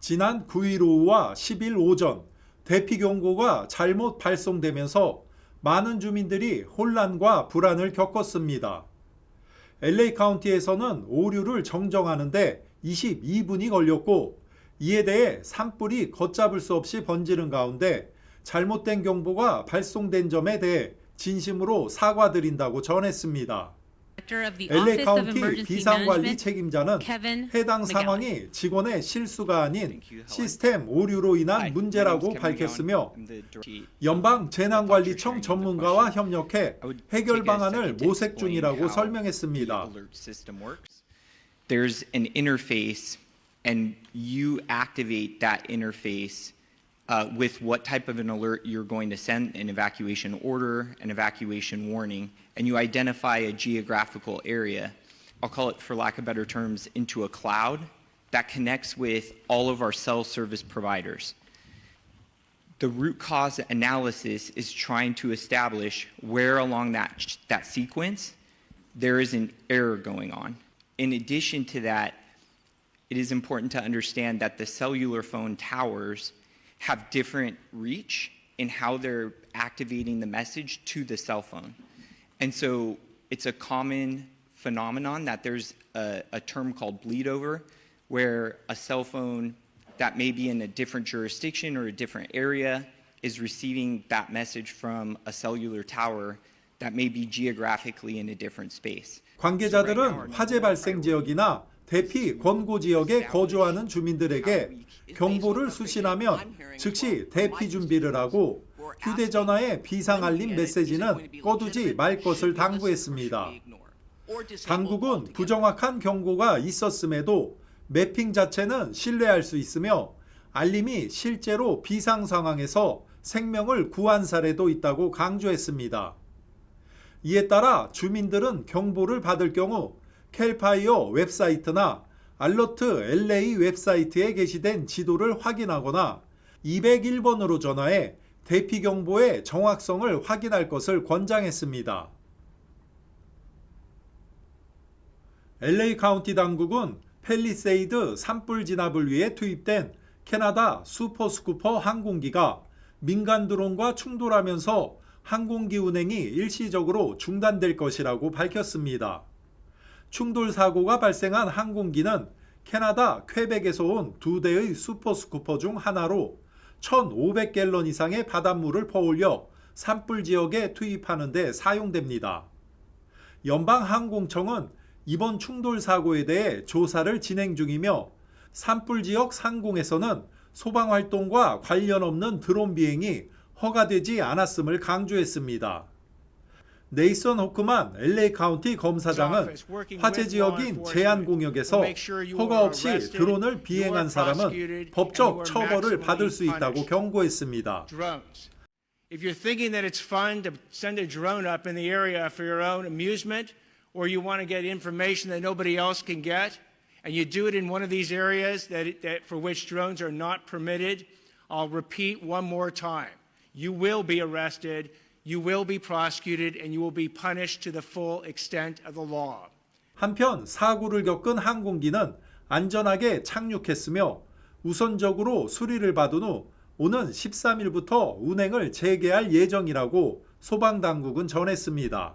지난 9일 오후와 10일 오전 대피 경보가 잘못 발송되면서 많은 주민들이 혼란과 불안을 겪었습니다. LA 카운티에서는 오류를 정정하는데 22분이 걸렸고 이에 대해 산불이 걷잡을 수 없이 번지는 가운데 잘못된 경보가 발송된 점에 대해 진심으로 사과드린다고 전했습니다. LA 카운티 비상관리 책임자는 Kevin 해당. 상황이 직원의 실수가 아닌. 시스템 오류로 인한 문제라고 밝혔으며 연방 재난관리청 전문가와 협력해 해결 방안을 모색 중이라고 설명했습니다. There's an interface, and you activate that interface uh, with what type of an alert you're going to send, an evacuation order, an evacuation warning, and you identify a geographical area. I'll call it, for lack of better terms, into a cloud that connects with all of our cell service providers. the root cause analysis is trying to establish where along that, that sequence there is an error going on. In addition to that, it is important to understand that the cellular phone towers have different reach in how they're activating the message to the cell phone. And so it's a common phenomenon that there's a, a term called bleed over, where a cell phone that may be in a different jurisdiction or a different area is receiving that message from a cellular tower that may be geographically in a different space. 관계자들은 화재 발생 지역이나 대피 권고 지역에 거주하는 주민들에게 경보를 수신하면 즉시 대피 준비를 하고 휴대전화의 비상 알림 메시지는 꺼두지 말 것을 당부했습니다. 당국은 부정확한 경고가 있었음에도 매핑 자체는 신뢰할 수 있으며 알림이 실제로 비상 상황에서 생명을 구한 사례도 있다고 강조했습니다. 이에 따라 주민들은 경보를 받을 경우 캘파이어 웹사이트나 알러트 LA 웹사이트에 게시된 지도를 확인하거나 201번으로 전화해 대피 경보의 정확성을 확인할 것을 권장했습니다. LA 카운티 당국은 펠리세이드 산불 진압을 위해 투입된 캐나다 슈퍼스쿠퍼 항공기가 민간 드론과 충돌하면서 항공기 운행이 일시적으로 중단될 것이라고 밝혔습니다. 충돌 사고가 발생한 항공기는 캐나다 퀘벡에서 온 두 대의 슈퍼스쿠퍼 중 하나로 1,500갤런 이상의 바닷물을 퍼올려 산불 지역에 투입하는 데 사용됩니다. 연방항공청은 이번 충돌 사고에 대해 조사를 진행 중이며 산불 지역 상공에서는 소방 활동과 관련 없는 드론 비행이 허가되지 않았음을 강조했습니다. 네이선 호크만 LA 카운티 검사장은 화재 지역인 제한 공역에서 허가 없이 드론을 비행한 사람은 법적 처벌을 받을 수 있다고 경고했습니다. If you're thinking that it's fun to send a drone up in the area for your own amusement, or you want to get information that nobody else can get, and you do it in one of these areas that, it- that for which drones are not permitted, I'll repeat one more time. You will be arrested, you will be prosecuted, and you will be punished to the full extent of the law. 한편 사고를 겪은 항공기는 안전하게 착륙했으며 우선적으로 수리를 받은 후 오는 13일부터 운행을 재개할 예정이라고 소방당국은 전했습니다.